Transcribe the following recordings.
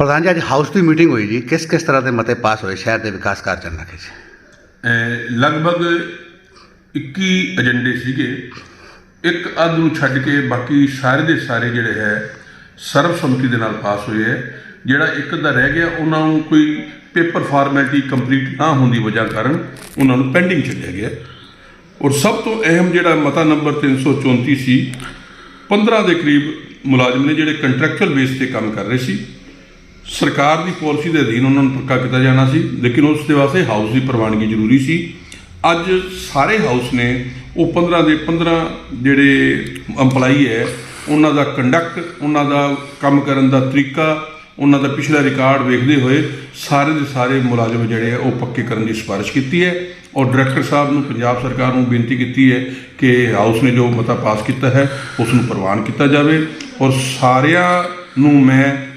ਪ੍ਰਧਾਨ ਜੀ, ਅੱਜ ਹਾਊਸ ਦੀ ਮੀਟਿੰਗ ਹੋਈ ਜੀ। ਕਿਸ ਕਿਸ ਤਰ੍ਹਾਂ ਦੇ ਮਤੇ ਪਾਸ ਹੋਏ? ਸ਼ਹਿਰ ਦੇ ਵਿਕਾਸ ਕਾਰਜਾਂ ਚੱਲਣ ਜੀ। ਲਗਭਗ 21 ਏਜੰਡੇ ਸੀਗੇ। ਇੱਕ ਅੱਧ ਨੂੰ ਛੱਡ ਕੇ ਬਾਕੀ ਸਾਰੇ ਦੇ ਸਾਰੇ ਜਿਹੜੇ ਹੈ, ਸਰਬਸੰਮਤੀ ਦੇ ਨਾਲ ਪਾਸ ਹੋਏ ਹੈ। ਜਿਹੜਾ ਇੱਕ ਦਾ ਰਹਿ ਗਿਆ, ਉਹਨਾਂ ਨੂੰ ਕੋਈ ਪੇਪਰ ਫਾਰਮੈਲਿਟੀ ਕੰਪਲੀਟ ਨਾ ਹੋਣ ਦੀ ਵਜ੍ਹਾ ਕਾਰਨ ਉਹਨਾਂ ਨੂੰ ਪੈਂਡਿੰਗ ਛੱਡਿਆ ਗਿਆ। ਔਰ ਸਭ ਤੋਂ ਅਹਿਮ ਜਿਹੜਾ ਮਤਾ ਨੰਬਰ 334 ਸੀ 15 ਦੇ ਕਰੀਬ ਮੁਲਾਜ਼ਮ ਨੇ ਜਿਹੜੇ ਕੰਟਰੈਕਚੁਅਲ ਬੇਸ ਤੇ ਕੰਮ ਕਰ ਰਹੇ ਸੀ। ਸਰਕਾਰ ਦੀ ਪਾਲਿਸੀ ਦੇ ਅਧੀਨ ਉਹਨਾਂ ਨੂੰ ਪੱਕਾ ਕੀਤਾ ਜਾਣਾ ਸੀ, ਲੇਕਿਨ ਉਸ ਦੇ ਵਾਸਤੇ ਹਾਊਸ ਦੀ ਪ੍ਰਵਾਨਗੀ ਜ਼ਰੂਰੀ ਸੀ। ਅੱਜ ਸਾਰੇ ਹਾਊਸ ਨੇ ਉਹ 15 ਦੇ 15 ਜਿਹੜੇ EMPLOYEE ਹੈ, ਉਹਨਾਂ ਦਾ ਕੰਡਕਟ ਉਹਨਾਂ ਦਾ ਕੰਮ ਕਰਨ ਦਾ ਤਰੀਕਾ, ਉਹਨਾਂ ਦਾ ਪਿਛਲਾ ਰਿਕਾਰਡ ਵੇਖਦੇ ਹੋਏ ਸਾਰੇ ਦੇ ਸਾਰੇ ਮੁਲਾਜ਼ਮ ਜਿਹੜੇ ਆ, ਉਹ ਪੱਕੇ ਕਰਨ ਦੀ ਸਿਫਾਰਿਸ਼ ਕੀਤੀ ਹੈ ਔਰ ਡਾਇਰੈਕਟਰ ਸਾਹਿਬ ਨੂੰ, ਪੰਜਾਬ ਸਰਕਾਰ ਨੂੰ ਬੇਨਤੀ ਕੀਤੀ ਹੈ ਕਿ ਹਾਊਸ ਨੇ ਜੋ ਮਤਾ ਪਾਸ ਕੀਤਾ ਹੈ, ਉਸ ਨੂੰ ਪ੍ਰਵਾਨ ਕੀਤਾ ਜਾਵੇ। ਔਰ ਸਾਰਿਆਂ ਨੂੰ ਮੈਂ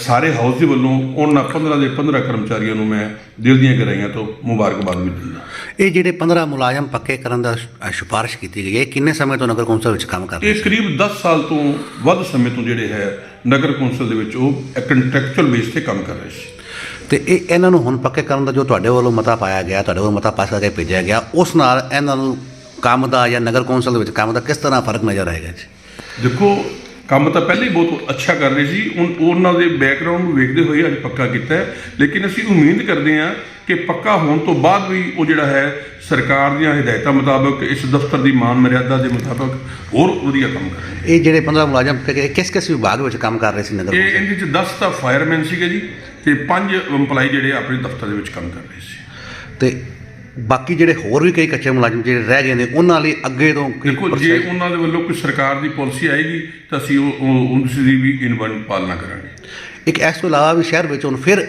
ਸਾਰੇ ਹਾਊਸ ਦੇ ਵੱਲੋਂ ਉਹਨਾਂ 15 ਦੇ 15 ਕਰਮਚਾਰੀਆਂ ਨੂੰ ਮੈਂ ਦਿਲ ਦੀਆਂ ਗਹਿਰਾਈਆਂ ਤੋਂ ਮੁਬਾਰਕਬਾਦ ਵੀ ਦਿੰਦਾ। ਇਹ ਜਿਹੜੇ 15 ਮੁਲਾਜ਼ਮ ਪੱਕੇ ਕਰਨ ਦਾ ਸਿਫਾਰਿਸ਼ ਕੀਤੀ ਗਈ ਹੈ ਕਿੰਨੇ ਸਮੇਂ ਤੋਂ ਨਗਰ ਕੌਂਸਲ ਵਿੱਚ ਕੰਮ ਕਰ ਰਹੇ ਇਹ ਕਰੀਬ 10 ਸਾਲ ਤੋਂ ਵੱਧ ਸਮੇਂ ਤੋਂ ਜਿਹੜੇ ਹੈ ਨਗਰ ਕੌਂਸਲ ਦੇ ਵਿੱਚ ਉਹ ਕੰਟਰੈਕਚੁਅਲ ਬੇਸ ਤੇ ਕੰਮ ਕਰ ਰਹੇ ਸੀ। ਤੇ ਇਹ ਇਹਨਾਂ ਨੂੰ ਹੁਣ ਪੱਕੇ ਕਰਨ ਦਾ ਜੋ ਤੁਹਾਡੇ ਵੱਲੋਂ ਮਤਾ ਪਾਇਆ ਗਿਆ ਤੁਹਾਡੇ ਵੱਲੋਂ ਮਤਾ ਪਾਸ ਕਰਕੇ ਭੇਜਿਆ ਗਿਆ ਉਸ ਨਾਲ ਇਹਨਾਂ ਨੂੰ ਕੰਮ ਦਾ ਜਾਂ ਨਗਰ ਕੌਂਸਲ ਦੇ ਵਿੱਚ ਕੰਮ ਦਾ ਕਿਸ ਤਰ੍ਹਾਂ ਫ਼ਰਕ ਨਜ਼ਰ ਆਏਗਾ ਜੀ? ਦੇਖੋ ਕੰਮ ਤਾਂ ਪਹਿਲਾਂ ਹੀ ਬਹੁਤ ਅੱਛਾ ਕਰ ਰਹੇ ਸੀ ਉਨ- ਉਹਨਾਂ ਦੇ ਬੈਕਗ੍ਰਾਉਂਡ ਨੂੰ ਵੇਖਦੇ ਹੋਏ ਅੱਜ ਪੱਕਾ ਕੀਤਾ ਹੈ। ਲੇਕਿਨ ਅਸੀਂ ਉਮੀਦ ਕਰਦੇ ਹਾਂ ਕਿ ਪੱਕਾ ਹੋਣ ਤੋਂ ਬਾਅਦ ਵੀ ਉਹ ਜਿਹੜਾ ਹੈ ਸਰਕਾਰ ਦੀਆਂ ਹਦਾਇਤਾਂ ਮੁਤਾਬਕ ਇਸ ਦਫ਼ਤਰ ਦੀ ਮਾਨ ਮਰਿਆਦਾ ਦੇ ਮੁਤਾਬਕ ਹੋਰ ਵਧੀਆ ਕੰਮ ਕਰਨਗੇ ਇਹ ਜਿਹੜੇ 15 ਮੁਲਾਜ਼ਮ ਕਿਸ ਕਿਸ ਵਿਭਾਗ ਵਿੱਚ ਕੰਮ ਕਰ ਰਹੇ ਸੀ ਨਗਰ ਇਹ ਇਹਦੇ ਚ 10 ਤਾਂ ਫਾਇਰਮੈਨ ਸੀਗੇ ਜੀ ਤੇ 5 EMPLOYEE ਜਿਹੜੇ ਆਪਣੇ ਦਫ਼ਤਰ ਦੇ ਵਿੱਚ ਕੰਮ ਕਰ ਰਹੇ ਸੀ। ਤੇ ਬਾਕੀ ਜਿਹੜੇ ਹੋਰ ਵੀ ਕਈ ਕੱਚੇ ਮੁਲਾਜ਼ਮ ਜਿਹੜੇ ਰਹਿ ਗਏ ਨੇ ਉਹਨਾਂ ਲਈ ਅੱਗੇ ਤੋਂ ਕੀ ਦੇਖੋ ਜੇ ਉਹਨਾਂ ਦੇ ਵੱਲੋਂ ਕੋਈ ਸਰਕਾਰ ਦੀ ਪਾਲਿਸੀ ਆਏਗੀ ਤਾਂ ਅਸੀਂ ਉਹ ਉਹ- ਉਸ ਦੀ ਵੀ ਇਨਵਨ ਪਾਲਣਾ ਕਰਾਂਗੇ। ਇੱਕ ਇਸ ਤੋਂ ਇਲਾਵਾ ਵੀ ਸ਼ਹਿਰ ਵਿੱਚ ਹੁਣ ਫਿਰ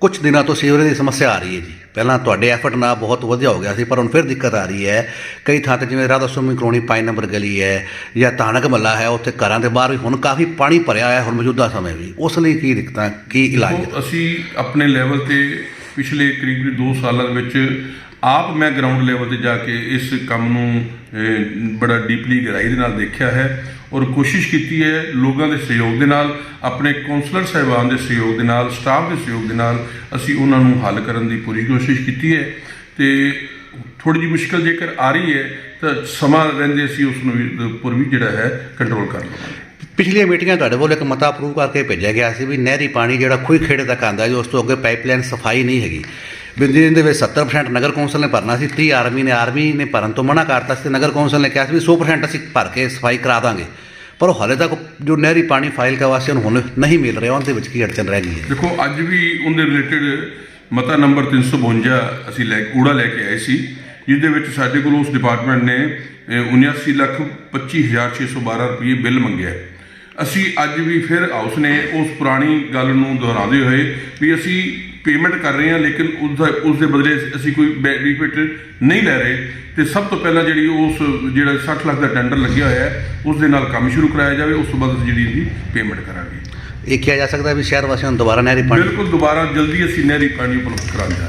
ਕੁਝ ਦਿਨਾਂ ਤੋਂ ਸੀਵਰੇਜ ਦੀ ਸਮੱਸਿਆ ਆ ਰਹੀ ਹੈ ਜੀ। ਪਹਿਲਾਂ ਤੁਹਾਡੇ ਐਫਰਟ ਨਾਲ ਬਹੁਤ ਵਧੀਆ ਹੋ ਗਿਆ ਸੀ ਪਰ ਹੁਣ ਫਿਰ ਦਿੱਕਤ ਆ ਰਹੀ ਹੈ। ਕਈ ਥਾਂ ਤੇ ਜਿਵੇਂ ਰਾਧਾ ਸੁਮੀ ਕਲੋਨੀ ਪੰਜ ਨੰਬਰ ਗਲੀ ਹੈ ਜਾਂ ਤਾਨਕ ਮੱਲਾ ਹੈ ਉੱਥੇ ਘਰਾਂ ਦੇ ਬਾਹਰ ਵੀ ਹੁਣ ਕਾਫੀ ਪਾਣੀ ਭਰਿਆ ਹੋਇਆ ਹੈ ਹੁਣ ਮੌਜੂਦਾ ਸਮੇਂ ਵੀ। ਉਸ ਲਈ ਕੀ ਦਿੱਕਤਾਂ ਕੀ ਇਲਾਜ? ਹੈ ਉਹ ਅਸੀਂ ਆਪਣੇ ਲੈਵਲ ਤੇ ਪਿਛਲੇ ਕਰੀਬ 2 ਸਾਲਾਂ ਦੇ ਵਿੱਚ ਆਪ ਮੈਂ ਗਰਾਊਂਡ ਲੈਵਲ ਤੇ ਜਾ ਕੇ ਇਸ ਕੰਮ ਨੂੰ ਬੜਾ ਡੀਪਲੀ ਗਹਿਰਾਈ ਦੇ ਨਾਲ ਦੇਖਿਆ ਹੈ ਔਰ ਕੋਸ਼ਿਸ਼ ਕੀਤੀ ਹੈ ਲੋਕਾਂ ਦੇ ਸਹਿਯੋਗ ਦੇ ਨਾਲ, ਆਪਣੇ ਕਾਉਂਸਲਰ ਸਾਹਿਬਾਨ ਦੇ ਸਹਿਯੋਗ ਦੇ ਨਾਲ ਸਟਾਫ ਦੇ ਸਹਿਯੋਗ ਦੇ ਨਾਲ ਅਸੀਂ ਉਹਨਾਂ ਨੂੰ ਹੱਲ ਕਰਨ ਦੀ ਪੂਰੀ ਕੋਸ਼ਿਸ਼ ਕੀਤੀ ਹੈ ਤੇ ਥੋੜੀ ਜਿਹੀ ਮੁਸ਼ਕਲ ਜੇਕਰ ਆ ਰਹੀ ਹੈ ਤਾਂ ਸਮਾਂ ਰਹਿੰਦੇ ਅਸੀਂ ਉਸ ਨੂੰ ਵੀ ਉੱਪਰ ਵੀ ਜਿਹੜਾ ਹੈ ਕੰਟਰੋਲ ਕਰ ਲਵਾਂਗੇ। ਪਿਛਲੀਆਂ ਮੀਟਿੰਗਾਂ ਤੁਹਾਡੇ ਵੱਲੋਂ ਇੱਕ ਮਤਾ ਅਪਰੂਵ ਕਰਕੇ ਭੇਜਿਆ ਗਿਆ ਸੀ ਵੀ ਨਹਿਰੀ ਪਾਣੀ ਜਿਹੜਾ ਖੂਹੀ ਖੇੜੇ ਤੱਕ ਆਉਂਦਾ ਜੀ ਉਸ ਤੋਂ ਅੱਗੇ ਪਾਈਪਲਾਈਨ ਸਫ਼ਾਈ ਨਹੀਂ ਹੈਗੀ। ਬਿੰਦੀ ਦੇ ਵਿੱਚ 70% ਨਗਰ ਕੌਂਸਲ ਨੇ ਭਰਨਾ ਸੀ 30 ਆਰਮੀ ਨੇ ਆਰਮੀ ਨੇ ਭਰਨ ਤੋਂ ਮਨਾ ਕਰਤਾ ਸੀ ਤੇ ਨਗਰ ਕੌਂਸਲ ਨੇ ਕਿਹਾ ਸੀ ਵੀ 100% ਅਸੀਂ ਭਰ ਕੇ ਸਫ਼ਾਈ ਕਰਾ ਦਾਂਗੇ। ਪਰ ਉਹ ਹਾਲੇ ਤੱਕ ਜੋ ਨਹਿਰੀ ਪਾਣੀ ਫਾਈਲ ਕੇ ਵਾਸਤੇ ਹੁਣ ਨਹੀਂ ਮਿਲ ਰਿਹਾ ਉਹਦੇ ਵਿੱਚ ਕੀ ਅੜਚਨ ਰਹਿ ਗਈ ਹੈ? ਦੇਖੋ ਅੱਜ ਵੀ ਉਹਦੇ ਰਿਲੇਟਡ ਮਤਾ ਨੰਬਰ 352 ਅਸੀਂ ਲੈ ਕੂੜਾ ਲੈ ਕੇ ਆਏ ਸੀ ਜਿਹਦੇ ਵਿੱਚ ਸਾਡੇ ਕੋਲ ਉਸ ਡਿਪਾਰਟਮੈਂਟ ਨੇ ਅਹ, 79 ਲੱਖ 25612 ਰੁਪਏ ਬਿੱਲ ਮੰਗਿਆ। ਅਸੀਂ ਅੱਜ ਵੀ ਫਿਰ ਹਾਊਸ ਨੇ ਉਸ ਪੁਰਾਣੀ ਗੱਲ ਨੂੰ ਦੁਹਰਾਉਂਦੇ ਹੋਏ ਵੀ ਅਸੀਂ ਪੇਮੈਂਟ ਕਰ ਰਹੇ ਹਾਂ ਲੇਕਿਨ ਉਸ ਦਾ ਉਸ ਦੇ ਬਦਲੇ ਅਸੀਂ ਕੋਈ ਬੈਨੀਫਿਟ ਨਹੀਂ ਲੈ ਰਹੇ। ਤੇ ਸਭ ਤੋਂ ਪਹਿਲਾਂ ਜਿਹੜੀ ਉਸ ਜਿਹੜਾ 60 ਲੱਖ ਦਾ ਟੈਂਡਰ ਲੱਗਿਆ ਹੋਇਆ ਹੈ ਉਸ ਦੇ ਨਾਲ ਕੰਮ ਸ਼ੁਰੂ ਕਰਾਇਆ ਜਾਵੇ ਉਸ ਤੋਂ ਬਾਅਦ ਅਸੀਂ ਜਿਹੜੀ ਇਹਦੀ ਪੇਮੈਂਟ ਕਰਾਂਗੇ। ਇਹ ਕਿਹਾ ਜਾ ਸਕਦਾ ਵੀ ਸ਼ਹਿਰ ਵਾਸੀਆਂ ਨੂੰ ਦੁਬਾਰਾ ਨਹਿਰੀ ਪਾਣੀ ਬਿਲਕੁਲ ਦੁਬਾਰਾ ਜਲਦੀ ਅਸੀਂ ਨਹਿਰੀ ਪਾਣੀ ਉਪਲਬਧ ਕਰਾਉਣ ਹਾਂ।